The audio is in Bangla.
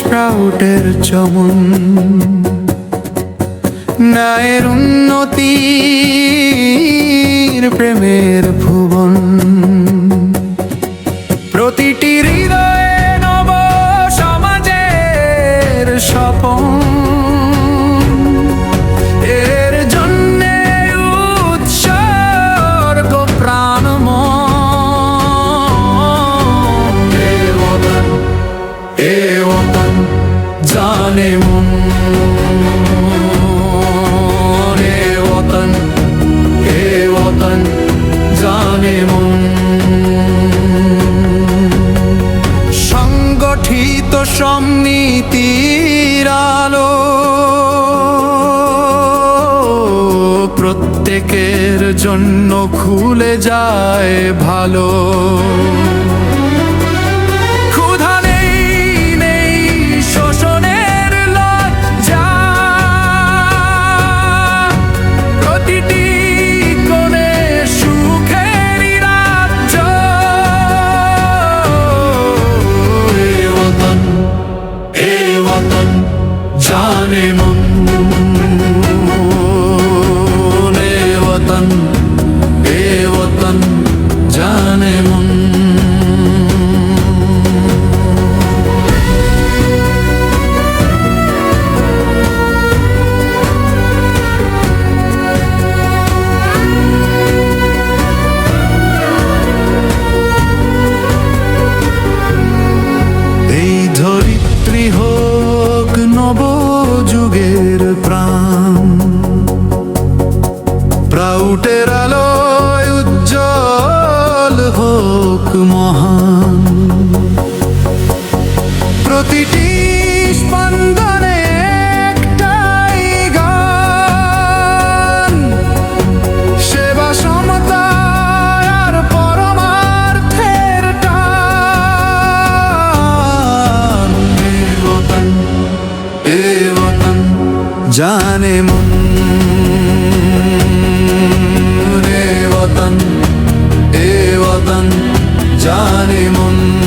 প্রাউটের চমন। ন্যায়ের উন্নতির প্রেমের সংগঠিত সমনীতির আলো প্রত্যেকের জন্য খুলে যায় ভালো। জানে মন মহান। প্রতিটি স্পন্দনে একটাই গান। সেবা সমতা আর পরমার্থের টান। এ ওতন এ ওতন জানে মন। এ জানে মন